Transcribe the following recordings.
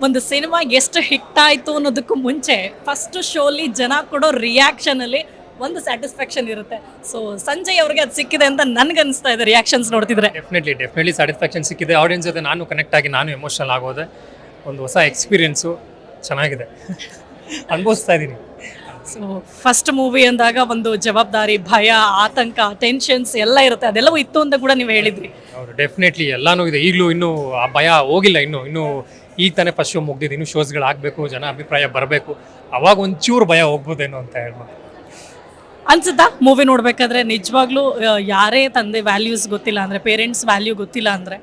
ಒಂದು ಸಿನಿಮಾ ಎಷ್ಟು ಹಿಟ್ ಆಯಿತು ಅನ್ನೋದಕ್ಕೂ ಮುಂಚೆ ಫಸ್ಟ್ ಶೋಲಿ ಜನ ಕೊಡೋ ರಿಯಾಕ್ಷನಲ್ಲಿ ಒಂದು ಸ್ಯಾಟಿಸ್ಫ್ಯಾಕ್ಷನ್ ಇರುತ್ತೆ. ಸೊ ಸಂಜಯ್ ಅವ್ರಿಗೆ ಅದು ಸಿಕ್ಕಿದೆ ಅಂತ ನನ್ಗನ್ಸ್ತಾ ಇದೆ ರಿಯಾಕ್ಷನ್ಸ್ ನೋಡ್ತಿದ್ರೆ. ಡೆಫಿನೆಟ್ಲಿ ಡೆಫಿನೆಟ್ಲಿ ಸ್ಯಾಟಿಸ್ಫ್ಯಾಕ್ಷನ್ ಸಿಕ್ಕಿದೆ. ಆಡಿಯನ್ಸ್ ಜೊತೆ ನಾನು ಕನೆಕ್ಟ್ ಆಗಿ ನಾನು ಎಮೋಷನಲ್ ಆಗೋದೆ. ಒಂದು ಹೊಸ ಎಕ್ಸ್ಪೀರಿಯೆನ್ಸು ಚೆನ್ನಾಗಿದೆ. ಅನುಭವಿಸ್ತಾ ಇದ್ದೀನಿ ಸೊ ಫಸ್ಟ್ ಮೂವಿ ಅಂದಾಗ ಒಂದು ಜವಾಬ್ದಾರಿ ಭಯ ಆತಂಕ ಟೆನ್ಷನ್ಸ್ ಎಲ್ಲ ಇರುತ್ತೆ. ಅದೆಲ್ಲವೂ ಇತ್ತು ಅಂತ ಕೂಡ ನೀವು ಹೇಳಿದ್ರಿ. ಡೆಫಿನೆಟ್ಲಿ ಎಲ್ಲಾನು ಇದೆ. ಈಗಲೂ ಇನ್ನೂ ಆ ಭಯ ಹೋಗಿಲ್ಲ ಇನ್ನೂ ಇನ್ನೂ ಈಗ ತಾನೇ ಫಸ್ಟ್ ಶೋ ಮುಗ್ದಿದ್ದು ಇನ್ನೂ ಶೋಸ್ಗಳು ಆಗಬೇಕು ಜನ ಅಭಿಪ್ರಾಯ ಬರಬೇಕು. ಅವಾಗ ಒಂಚೂರು ಭಯ ಹೋಗ್ಬೋದೇನೋ ಅಂತ ಹೇಳ್ಬೋದು. ಅನ್ಸುತ್ತಾ? ಮೂವಿ ನೋಡಬೇಕಾದ್ರೆ ನಿಜವಾಗ್ಲೂ ಯಾರೇ ತಂದೆ ವ್ಯಾಲ್ಯೂಸ್ ಗೊತ್ತಿಲ್ಲ ಅಂದರೆ ಪೇರೆಂಟ್ಸ್ ವ್ಯಾಲ್ಯೂ ಗೊತ್ತಿಲ್ಲ ಅಂದರೆ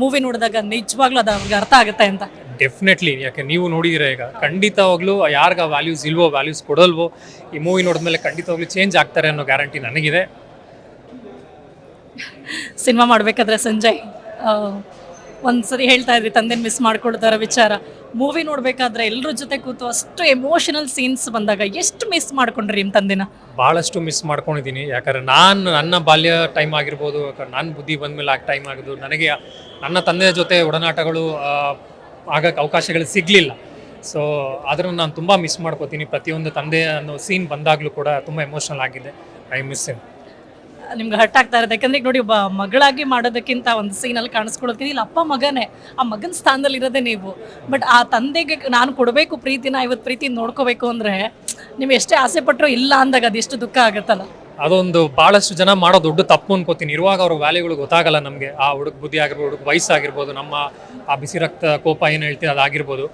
ಮೂವಿ ನೋಡಿದಾಗ ನಿಜವಾಗ್ಲೂ ಅದು ಅವ್ರಿಗೆ ಅರ್ಥ ಆಗುತ್ತೆ ಅಂತ. ಡೆಫಿನೆಟ್ಲಿ ಯಾಕೆ ನೀವು ನೋಡಿದಿರ ಈಗ? ಖಂಡಿತವಾಗ್ಲೂ ಯಾರಿಗ ವ್ಯಾಲ್ಯೂಸ್ ಇಲ್ವೋ ವ್ಯಾಲ್ಯೂಸ್ ಕೊಡಲ್ವೋ ಈ ಮೂವಿ ನೋಡಿದ್ಮೇಲೆ ಖಂಡಿತವಾಗ್ಲೂ ಚೇಂಜ್ ಆಗ್ತಾರೆ ಅನ್ನೋ ಗ್ಯಾರಂಟಿ ನನಗಿದೆ. ಸಿನಿಮಾ ಮಾಡಬೇಕಾದ್ರೆ ಸಂಜಯ್ ಒಂದ್ಸರಿ ಹೇಳ್ತಾ ಇದ್ರಿ ತಂದೆ ಮಿಸ್ ಮಾಡ್ಕೊಳ್ತಾರ ವಿಚಾರ. ಮೂವಿ ನೋಡ್ಬೇಕಾದ್ರೆ ಎಲ್ಲರ ಜೊತೆ ಕೂತು ಅಷ್ಟು ಎಮೋಷನಲ್ ಸೀನ್ಸ್ ಬಂದಾಗ ಎಷ್ಟು ಮಿಸ್ ಮಾಡ್ಕೊಂಡ್ರಿ ನಿಮ್ಮ ತಂದೆನ? ಭಾಳಷ್ಟು ಮಿಸ್ ಮಾಡ್ಕೊಂಡಿದ್ದೀನಿ. ಯಾಕಂದ್ರೆ ನಾನು ನನ್ನ ಬಾಲ್ಯ ಟೈಮ್ ಆಗಿರ್ಬೋದು ನಾನು ಬುದ್ಧಿ ಬಂದಮೇಲೆ ಆ ಟೈಮ್ ಆಗಿದ್ದು, ನನಗೆ ನನ್ನ ತಂದೆಯ ಜೊತೆ ಒಡನಾಟಗಳು ಆಗಕ್ಕೆ ಅವಕಾಶಗಳು ಸಿಗಲಿಲ್ಲ. ಸೊ ಅದನ್ನು ನಾನು ತುಂಬ ಮಿಸ್ ಮಾಡ್ಕೋತೀನಿ. ಪ್ರತಿಯೊಂದು ತಂದೆ ಅನ್ನೋ ಸೀನ್ ಬಂದಾಗಲೂ ಕೂಡ ತುಂಬ ಎಮೋಷನಲ್ ಆಗಿದೆ. ಐ ಮಿಸ್ ಇನ್ ನಿಮ್ಗೆ ಹರ್ಟ್ ಆಗ್ತಾ ಇರುತ್ತೆ. ಯಾಕಂದ್ರೆ ಈಗ ನೋಡಿ ಒಬ್ಬ ಮಗಳಾಗಿ ಮಾಡೋದಕ್ಕಿಂತ ಒಂದು ಸೀನಲ್ಲಿ ಕಾಣಿಸ್ಕೊಳ್ಳೋದಕ್ಕಿಂತ ಇಲ್ಲಿ, ಅಪ್ಪ ಮಗನೇ, ಆ ಮಗನ ಸ್ಥಾನದಲ್ಲಿ ಇರೋದೇ ನೀವು. ಬಟ್ ಆ ತಂದೆಗೆ ನಾನು ಕೊಡಬೇಕು ಪ್ರೀತಿನ ಇವತ್ತು ಪ್ರೀತಿ ನೋಡ್ಕೋಬೇಕು ಅಂದರೆ ನೀವು ಎಷ್ಟೇ ಆಸೆ ಪಟ್ಟರು ಇಲ್ಲ ಅಂದಾಗ ಅದೆಷ್ಟು ದುಃಖ ಆಗುತ್ತಲ್ಲ? ಅದೊಂದು ಭಾಳಷ್ಟು ಜನ ಮಾಡೋ ದೊಡ್ಡ ತಪ್ಪು ಅನ್ಕೋತೀನಿ. ಇರುವಾಗ ಅವ್ರ ವ್ಯಾಲ್ಯೂಗಳು ಗೊತ್ತಾಗಲ್ಲ ನಮಗೆ. ಆ ಹುಡುಗ ಬುದ್ಧಿ ಆಗಿರ್ಬೋದು, ಹುಡುಗ ವಯಸ್ಸಾಗಿರ್ಬೋದು, ನಮ್ಮ ಆ ಬಿಸಿ ರಕ್ತ ಕೋಪ ಏನು ಹೇಳ್ತೀವಿ ಅದಾಗಿರ್ಬೋದು.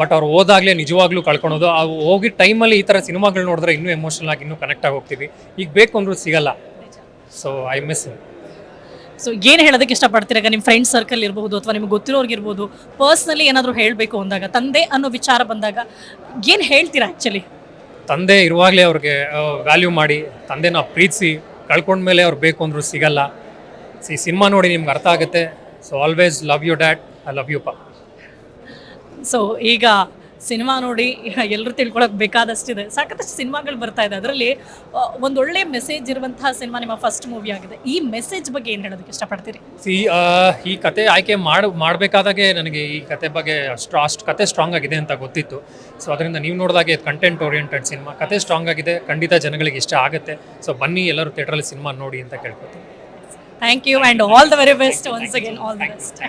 ಬಟ್ ಅವ್ರು ಹೋದಾಗಲೇ ನಿಜವಾಗ್ಲೂ ಕಳ್ಕೊಳೋದು. ಆ ಹೋಗಿ ಟೈಮಲ್ಲಿ ಈ ಥರ ಸಿನಿಮಾಗಳು ನೋಡಿದ್ರೆ ಇನ್ನೂ ಎಮೋಷನಲ್ ಆಗಿ ಇನ್ನೂ ಕನೆಕ್ಟ್ ಆಗಿ ಹೋಗ್ತೀವಿ. ಈಗ ಬೇಕು ಅಂದ್ರೂ ಸಿಗಲ್ಲ. ಸೊ ಐ ಮಿಸ್ ಸೊ ಏನು ಹೇಳೋದಕ್ಕೆ ಇಷ್ಟಪಡ್ತೀರಾಗ ನಿಮ್ಮ ಫ್ರೆಂಡ್ ಸರ್ಕಲ್ ಇರ್ಬೋದು ಅಥವಾ ನಿಮ್ಗೆ ಗೊತ್ತಿರೋರ್ಗಿರ್ಬೋದು ಪರ್ಸ್ನಲಿ ಏನಾದರೂ ಹೇಳಬೇಕು ಅಂದಾಗ ತಂದೆ ಅನ್ನೋ ವಿಚಾರ ಬಂದಾಗ ಏನು ಹೇಳ್ತೀರಾ ಆ್ಯಕ್ಚುಲಿ ತಂದೆ ಇರುವಾಗಲೇ ಅವ್ರಿಗೆ ವ್ಯಾಲ್ಯೂ ಮಾಡಿ ತಂದೆನ ಪ್ರೀತಿಸಿ ಕಳ್ಕೊಂಡ್ಮೇಲೆ ಅವ್ರು ಬೇಕು ಅಂದರೂ ಸಿಗಲ್ಲ. ಸಿ ಸಿನಿಮಾ ನೋಡಿ ನಿಮ್ಗೆ ಅರ್ಥ ಆಗುತ್ತೆ. So always love you dad I love you ಪಾ. ಸೊ ಈಗ ಸಿನಿಮಾ ನೋಡಿ ಎಲ್ಲರೂ ತಿಳ್ಕೊಳಕ್ ಬೇಕಾದಷ್ಟಿದೆ. ಸಾಕಷ್ಟು ಸಿನಿಮಾಗಳು ಬರ್ತಾ ಇದೆ. ಅದರಲ್ಲಿ ಒಂದೊಳ್ಳೆ ಮೆಸೇಜ್ ಇರುವಂತಹ ಸಿನಿಮಾ ನಿಮ್ಮ ಫಸ್ಟ್ ಮೂವಿ ಆಗಿದೆ. ಈ ಮೆಸೇಜ್ ಬಗ್ಗೆ ಏನು ಹೇಳೋದಕ್ಕೆ ಇಷ್ಟಪಡ್ತೀರಿ? ಸಿ ಈ ಕತೆ ಆಯ್ಕೆ ಮಾಡಿ ಮಾಡಬೇಕಾದಾಗೆ ನನಗೆ ಈ ಕತೆ ಬಗ್ಗೆ ಅಷ್ಟು ಅಷ್ಟು ಕತೆ ಸ್ಟ್ರಾಂಗ್ ಆಗಿದೆ ಅಂತ ಗೊತ್ತಿತ್ತು. ಸೊ ಅದರಿಂದ ನೀವು ನೋಡಿದಾಗೆ ಕಂಟೆಂಟ್ ಓರಿಯೆಂಟೆಡ್ ಸಿನಿಮಾ. ಕತೆ ಸ್ಟ್ರಾಂಗ್ ಆಗಿದೆ ಖಂಡಿತ ಜನಗಳಿಗೆ ಇಷ್ಟ ಆಗುತ್ತೆ. ಸೊ ಬನ್ನಿ ಎಲ್ಲರೂ ಥಿಯೇಟ್ರಲ್ಲಿ ಸಿನಿಮಾ ನೋಡಿ ಅಂತ ಕೇಳ್ಕೊತೀನಿ thank you and all the very best once again all the best